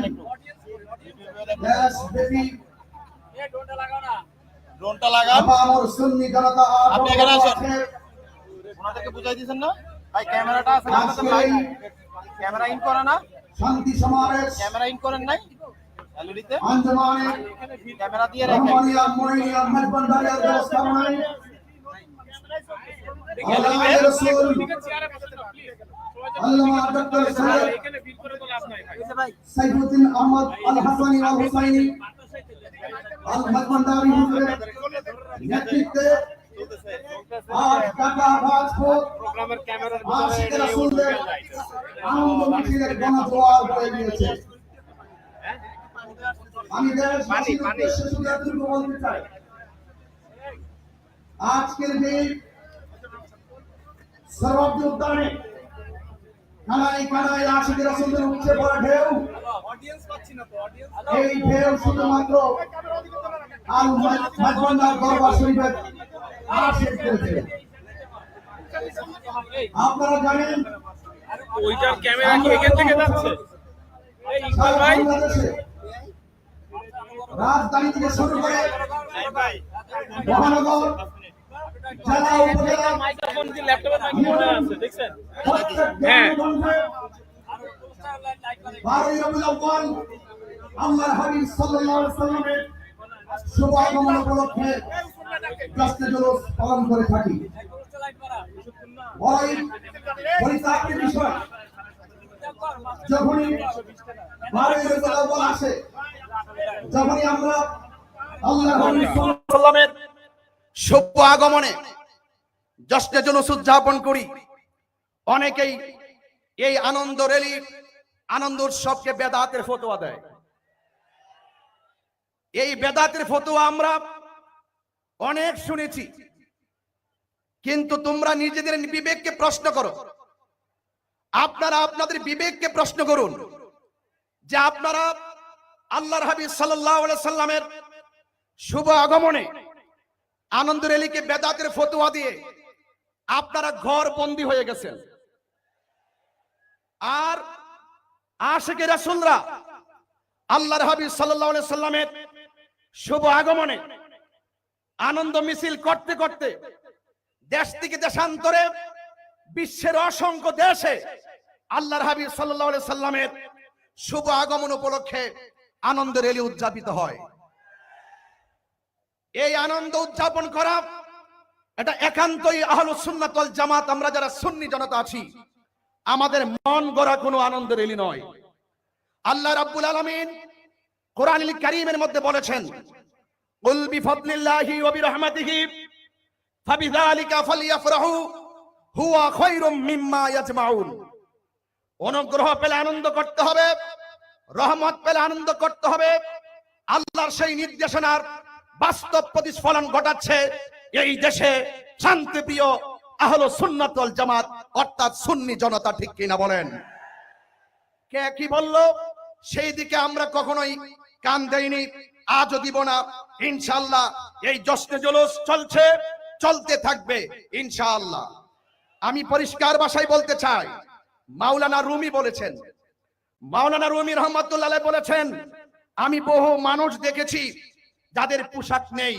আসেন একটু ড্রোনটা লাগান। আপামর সুন্নি জনতা আপনি এখানে আসেন। ওনাদেরকে বুঝাই দিয়েছেন না? ভাই ক্যামেরাটা আছে ক্যামেরা ইন করে না? শান্তি সমাবেশ ক্যামেরা ইন করেন নাই? এলইডিতে আঞ্জমানে ক্যামেরা দিয়ে রাখেন। ব্যবস্থাপনায় আল্লাহ রাসূল। আল্লামা ডক্টর সৈয়দ সাইফুদ্দিন আহমদ আল হাসানি আল হুসাইনি আল হুজুরের নেতৃত্বে আজ ঢাকা রাজপথ আশিক রাসূলদের আনন্দ মিছিলের গণজোয়ার গিয়েছে আমি বলতে চাই। আজকের যে সর্বাব্দ উদ্যানে কানাই কানাই আশিক রাসূলদের উপচে পড়া ঢেউ। এই ঢেউ শুধুমাত্র আল মাজবান্দার দরবার শরীফের আশিক করেছে। আপনারা জানেন ওইটার ক্যামেরা কি এখান থেকে যাচ্ছে? রাজধানী থেকে শুরু করে মহানগর জেলা উপজেলা মাইক্রোফোন দিয়ে ল্যাপটপের মাইক্রোফোন আছে দেখছেন? হ্যাঁ। বারোই রবিউল আউয়াল আল্লাহর হাবিব সাল্লাল্লাহু আলাইহি সাল্লামের শুভ আগমন উপলক্ষে জশ্নে জুলুস পালন করে থাকি। বড়ই পরিতাপের বিষয়। যখনই বারোই রবিউল আউয়াল আসে যখনই আমরা আল্লাহর হাবিব সাল্লাল্লাহু সাল্লামের শুভ আগমনে জশ্নে জুলুস উদযাপন করি। অনেকেই এই আনন্দ রেলি আনন্দ উৎসবকে বেদাতের ফতোয়া দেয়। এই বেদাতের ফতোয়া আমরা অনেক শুনেছি, কিন্তু তোমরা নিজেদের বিবেককে প্রশ্ন করো। আপনারা আপনাদের বিবেককে প্রশ্ন করুন যে আপনারা আল্লাহর হাবিব আলাইহি সাল্লামের শুভ আগমনে আনন্দ রেলিকে বেদাতের ফতোয়া দিয়ে আপনারা ঘর বন্দী হয়ে গেছেন। আর আশেকে রাসূলরা আল্লাহর হাবিব সাল্লাল্লাহু সাল্লামের শুভ আগমনে আনন্দ মিছিল করতে করতে দেশ থেকে দেশান্তরে বিশ্বের অসংখ্য দেশে আল্লাহর হাবিব আলাইহি সাল্লামের শুভ আগমন উপলক্ষে আনন্দ রেলি উদযাপিত হয়। এই আনন্দ উদযাপন করা এটা একান্তই আহলুস সুন্নাত ওয়াল জামাত, আমরা যারা সুন্নি জনতা আছি, আমাদের মন গড়া কোনো আনন্দ রেলি নয়। আল্লাহ রাব্বুল আলামিন কোরআনুল কারীমের মধ্যে বলেছেন, কুল বিফাদলিল্লাহি ওয়া বিরহমাতিহি, ফাবিযালিকা ফালইফরাহু হুয়া খায়রুম মিম্মা ইয়াজমাউন। অনুগ্রহ পেলে আনন্দ করতে হবে, রহমত পেলে আনন্দ করতে হবে, আল্লাহর সেই নির্দেশনার বাস্তব প্রতিফলন ঘটাচ্ছে এই দেশে শান্তিপ্রিয় আহলো সুন্নাতল জামাত, অর্থাৎ সুন্নি জনতা ঠিক কিনা বলেন? কে কি বলল? সেই দিকে আমরা কখনোই কান দেইনি, আজও দিব না, ইনশাআল্লাহ এই জশ্নে জুলুস চলছে, চলতে থাকবে, ইনশাআল্লাহ। আমি পরিষ্কার ভাষায় বলতে চাই, মাওলানা রুমি বলেছেন, মাওলানা রুমি রহমতুল্লাহ বলেছেন, আমি বহু মানুষ দেখেছি যাদের পোশাক নেই